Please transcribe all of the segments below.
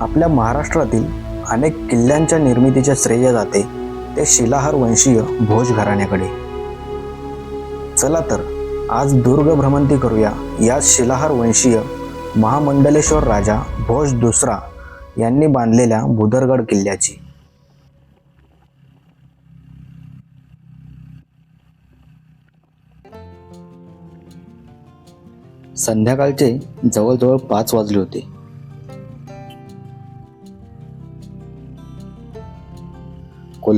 आपल्या महाराष्ट्रातील अनेक किल्ल्यांच्या निर्मितीचे श्रेय जाते ते शिलाहार वंशीय भोज घराण्याकडे. चला तर आज दुर्ग भ्रमंती करूया या शिलाहार वंशीय महामंडलेश्वर राजा भोज दुसरा यांनी बांधलेल्या बुदरगड किल्ल्याची. संध्याकाळचे जवळजवळ पाच वाजले होते.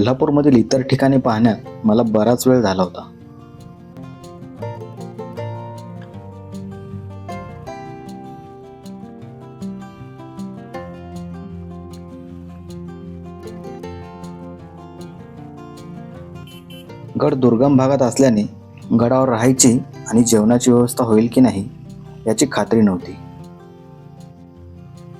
कोल्हापूरमधील इतर ठिकाणी पाहण्यात मला बराच वेळ झाला होता. गड दुर्गम भागात असल्याने गडावर राहायची आणि जेवणाची व्यवस्था होईल की नाही याची खात्री नव्हती.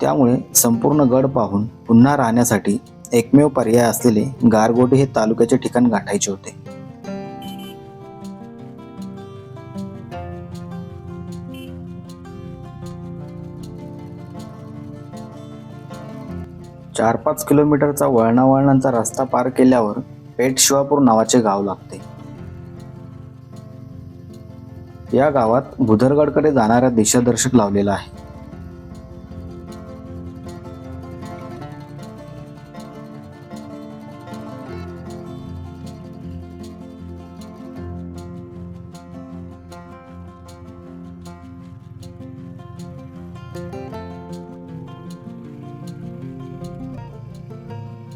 त्यामुळे संपूर्ण गड पाहून पुन्हा राहण्यासाठी एकमेव पर्याय असलेले गारगोटे हे तालुक्याचे ठिकाण गाठायचे होते. चार पाच किलोमीटरचा वळणावळणांचा रस्ता पार केल्यावर पेठ शिवापूर नावाचे गाव लागते. या गावात भुदरगडकडे जाणाऱ्या दिशादर्शक लावलेला आहे.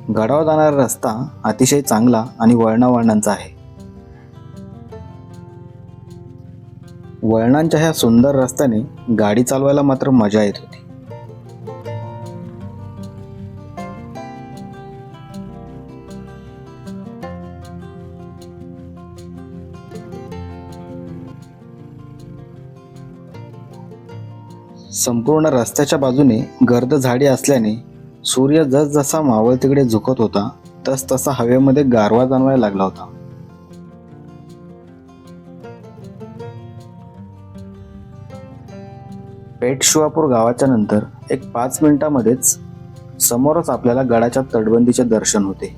गडावर जाणारा रस्ता अतिशय चांगला आणि वळणावळणांचा आहे. वळणांच्या ह्या सुंदर रस्त्याने गाडी चालवायला मात्र मजा येत होती. संपूर्ण रस्त्याच्या बाजूने गर्द झाडी असल्याने सूर्य जसजसा मावळ तिकडे झुकत होता तस तसा हवेमध्ये गारवा जाणवायला लागला होता. पेठ शिवापूर गावाच्या नंतर एक पाच मिनिटामध्येच समोरच आपल्याला गडाच्या तटबंदीचे दर्शन होते.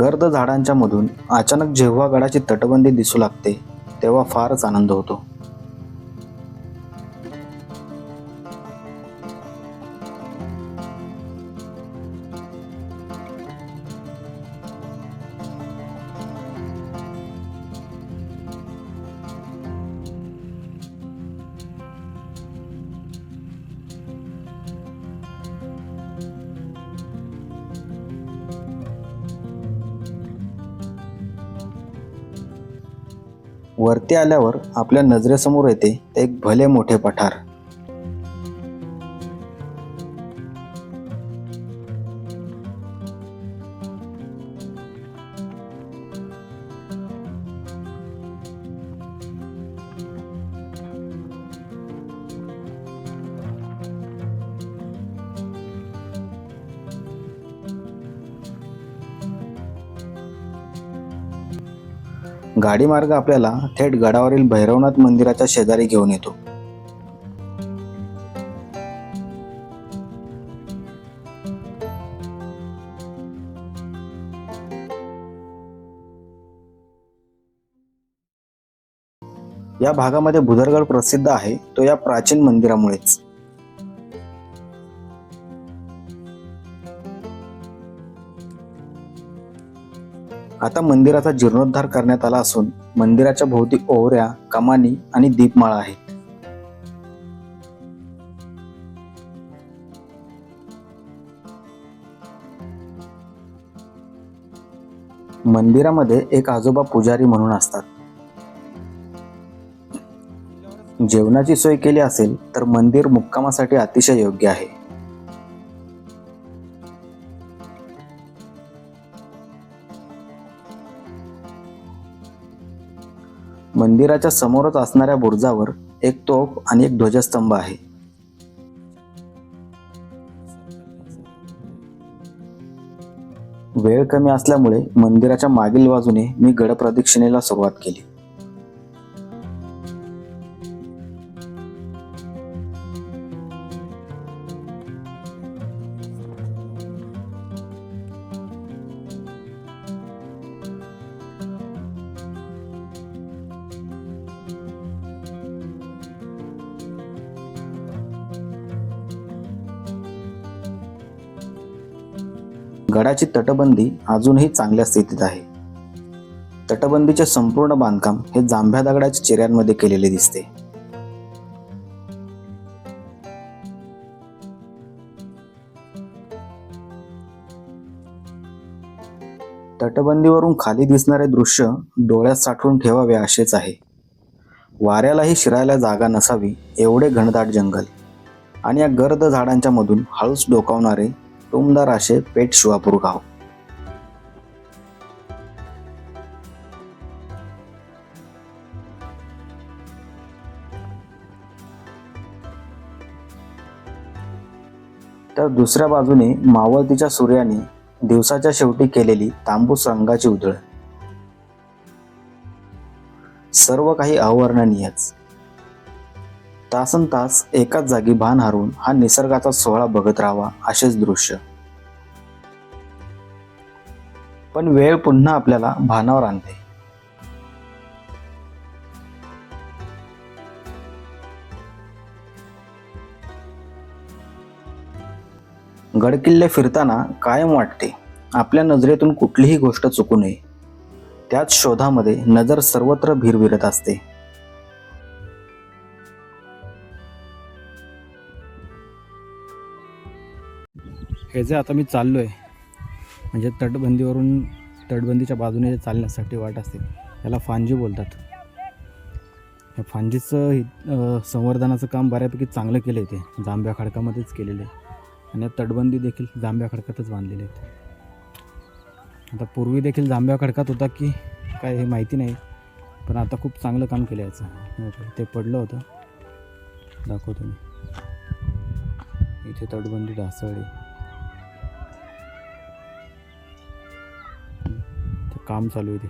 गर्द झाडांच्या मधून अचानक जेव्हा गडाची तटबंदी दिसू लागते तेव्हा फारच आनंद होतो. वरती आल्यावर आपल्या नजरेसमोर येते एक भले मोठे पठार. गाडीमार्ग आपल्याला थेट गडावरील भैरवनाथ मंदिराच्या शेजारी घेऊन येतो. या भागामध्ये भुदरगड प्रसिद्ध आहे. तो या प्राचीन मंदिरामुळेच. आता मंदिराचा जीर्णोद्धार करण्यात आला असून मंदिराच्या भोवती ओहऱ्या कमानी आणि दीपमाळा आहेत. मंदिरामध्ये एक आजोबा पुजारी म्हणून असतात. जेवणाची सोय केली असेल तर मंदिर मुक्कामासाठी अतिशय योग्य आहे. मंदिराच्या समोरच असणाऱ्या बुरजावर एक तोफ आणि एक ध्वजस्तंभ आहे. वेळ कमी असल्यामुळे मंदिराच्या मागील बाजूने मी गडप्रदक्षिणेला सुरुवात केली. गडाची तटबंदी अजूनही चांगल्या स्थितीत आहे. तटबंदीचे संपूर्ण बांधकाम हे जांभ्या दगडाच्या चिऱ्यांमध्ये केलेले दिसते. तटबंदीवरून खाली दिसणारे दृश्य डोळ्यात साठवून ठेवावे असेच आहे. वाऱ्यालाही शिरायला जागा नसावी एवढे घनदाट जंगल आणि या गर्द झाडांच्या मधून हळूच डोकावणारे टुमदार असे पेठ शिवापूर गाव तर दुसऱ्या बाजूने मावळतीच्या सूर्याने दिवसाच्या शेवटी केलेली तांबूस रंगाची उधळ सर्व काही अवर्णनीयच. तासन तास एकाच जागी भान हरून हा निसर्गाचा सोहळा बघत राहावा असेच दृश्य. पण वेळ पुन्हा आपल्याला भानावर आणते. गडकिल्ले फिरताना कायम वाटते. आपल्या नजरेतून कुठलीही गोष्ट चुकू नये. त्याच शोधामध्ये नजर सर्वत्र भिरभिरत असते. हे जे आता मी चाललो आहे म्हणजे तटबंदीवरून तटबंदीच्या बाजूने जे चालण्यासाठी वाट असते याला फांजी बोलतात. या फांजीचं हि- संवर्धनाचं काम बऱ्यापैकी चांगलं केलं आहे ते जांभ्या खडकामध्येच केलेलं आहे. आणि या तटबंदी देखील जांभ्या खडकातच बांधलेले आहेत. आता पूर्वी देखील जांभ्या खडकात होता की काय हे माहिती नाही पण आता खूप चांगलं काम केलं याचं. ते पडलं होतं. दाखवतो मी. इथे तटबंदी ढासळली. काम चालू आहे ते.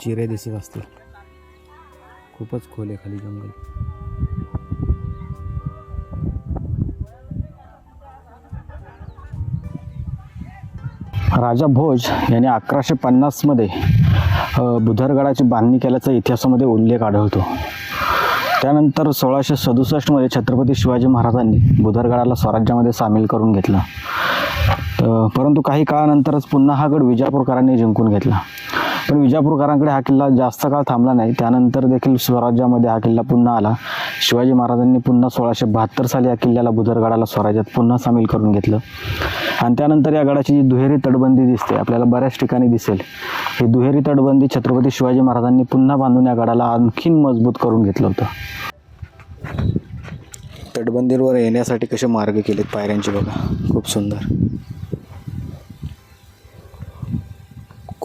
चिरे दिसत असतील खूपच खोल आहे खाली जंगल. राजा भोज यांनी अकराशे पन्नासमध्ये बुधरगडाची बांधणी केल्याचा इतिहासामध्ये उल्लेख आढळतो. त्यानंतर सोळाशे सदुसष्टमध्ये छत्रपती शिवाजी महाराजांनी बुधरगडाला स्वराज्यामध्ये सामील करून घेतला. परंतु काही काळानंतरच पुन्हा हा गड विजापूरकरांनी जिंकून घेतला. पण विजापूरकरांकडे हा किल्ला जास्त काळ थांबला नाही. त्यानंतर देखील स्वराज्यामध्ये हा किल्ला पुन्हा आला. शिवाजी महाराजांनी पुन्हा सोळाशे बहात्तर साली या किल्ल्याला बुधरगडाला स्वराज्यात पुन्हा सामील करून घेतलं. आणि त्यानंतर या गडाची जी दुहेरी तटबंदी दिसते आपल्याला बऱ्याच ठिकाणी दिसेल. ही दुहेरी तटबंदी छत्रपती शिवाजी महाराजांनी पुन्हा बांधून या गडाला आणखीन मजबूत करून घेतलं होतं. तटबंदीवर येण्यासाठी कसे मार्ग केलेत पायऱ्यांचे बघा. खूप सुंदर.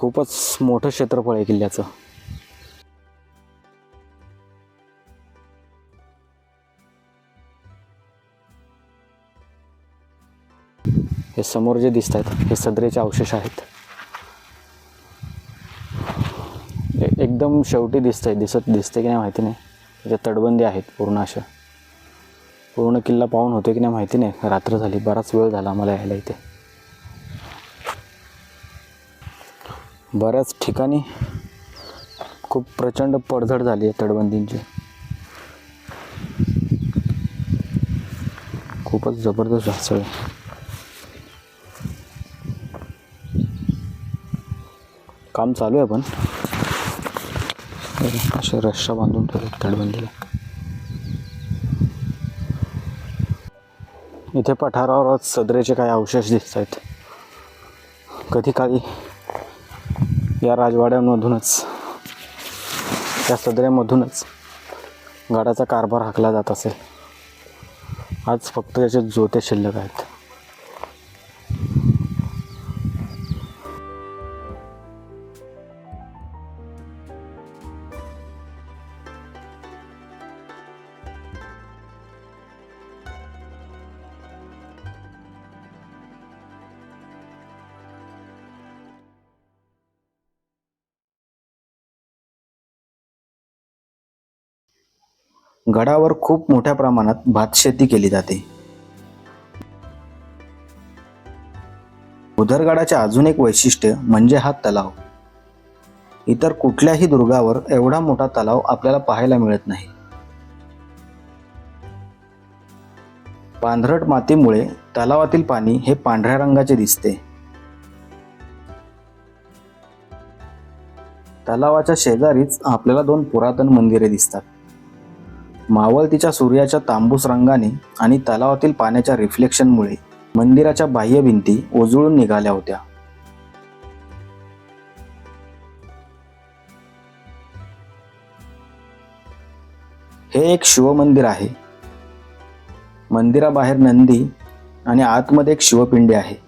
खूपच मोठं क्षेत्रफळ आहे किल्ल्याचं. हे समोर जे दिसत आहेत हे सदरेचे अवशेष आहेत. एकदम शेवटी दिसत आहे दिसत दिसते की नाही माहिती नाही. त्याच्या तटबंदी आहेत पूर्ण अशा. पूर्ण किल्ला पाहून होते की नाही माहिती नाही. रात्र झाली बराच वेळ झाला आम्हाला यायला इथे. बऱ्याच ठिकाणी खूप प्रचंड पडझड झाली आहे तटबंदींची. खूपच जबरदस्त ढासळ आहे. काम चालू आहे पण. असे रश्या बांधून ठेवले तटबंदीला. इथे पठारावर सदरेचे काही अवशेष दिसत आहेत कधी काळी या राजवाड्यांमधूनच या सदऱ्यामधूनच गडाचा कारभार हाकला जात असेल. आज फक्त त्याचे जोते शिल्लक आहेत. गडावर खूप मोठ्या प्रमाणात भातशेती केली जाते. उदरगडाचे अजून एक वैशिष्ट्य म्हणजे हा तलाव. इतर कुठल्याही दुर्गावर एवढा मोठा तलाव आपल्याला पाहायला मिळत नाही. पांढरट मातीमुळे तलावातील पाणी हे पांढऱ्या रंगाचे दिसते. तलावाच्या शेजारीच आपल्याला दोन पुरातन मंदिरे दिसतात. मावळतीच्या सूर्याच्या तांबूस रंगाने आणि तलावातील पाण्याच्या रिफ्लेक्शनमुळे मंदिराच्या बाह्य भिंती उजळून निघाल्या होत्या. हे एक शिवमंदिर आहे. मंदिराबाहेर नंदी आणि आतमध्ये एक शिवपिंडी आहे.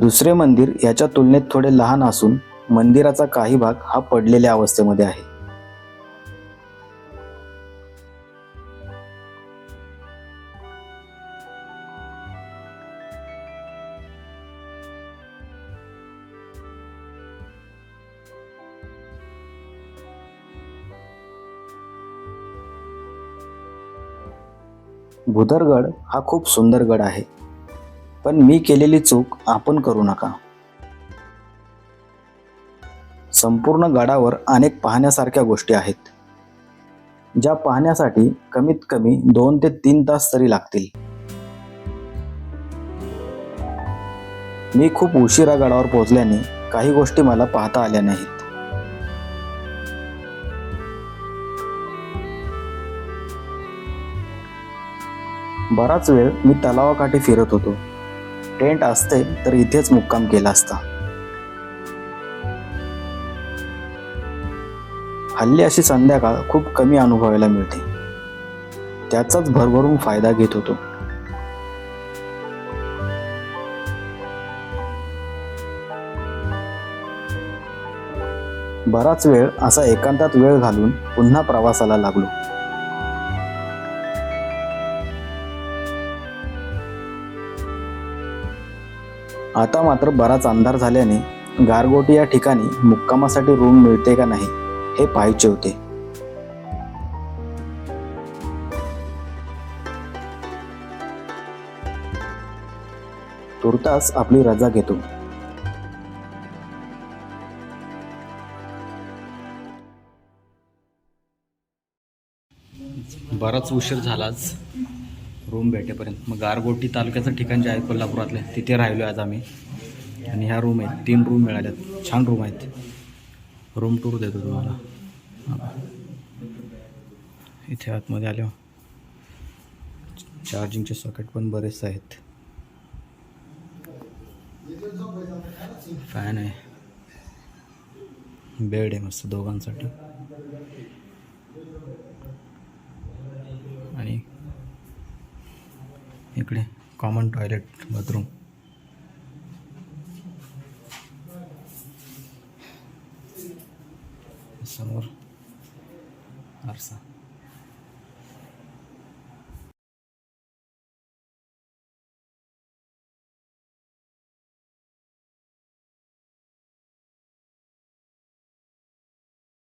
दुसरे मंदिर याच्या तुलनेत थोडे लहान असून मंदिराचा काही भाग हा पडलेल्या अवस्थेमध्ये आहे. भुदरगड हा खूप सुंदर गड आहे. पण मी केलेली चूक आपण करू नका. संपूर्ण गडावर अनेक पाहण्यासारख्या गोष्टी आहेत ज्या पाहण्यासाठी कमीत कमी दोन ते तीन तास तरी लागतील. मी खूप उशिरा गडावर पोहोचल्याने काही गोष्टी मला पाहता आल्या नाहीत. बराच वेळ मी तलावाकाठी फिरत होतो. टेंट असते तर इथेच मुक्काम केला असता. हल्ली अशी संध्याकाळ खूप कमी अनुभवायला मिळते. त्याचाच भरभरून फायदा घेत होतो. बराच वेळ असा एकांतात वेळ घालून पुन्हा प्रवासाला लागलो. आता मात्र बराच अंधार झाल्याने गारगोटी या ठिकाणी मुक्कामासाठी रूम मिळते का नाही हे पाहायचे होते. तुर्तास आपली रजा घेतो. बराच उशीर झालाच. रूम भेटेपर्यंत. मग गारगोटी तालुक्याचं ठिकाण जे आहे कोल्हापुरातले तिथे राहिलो आज आम्ही. आणि ह्या रूम आहेत. तीन रूम मिळाल्यात. छान रूम आहेत. रूम टूर देतो तुम्हाला. इथे आतमध्ये आलो चार्जिंगचे सॉकेट पण बरेच आहेत. फॅन आहे. बेड आहे मस्त दोघांसाठी आणि इकडे कॉमन टॉयलेट बाथरूम समोर आरसा.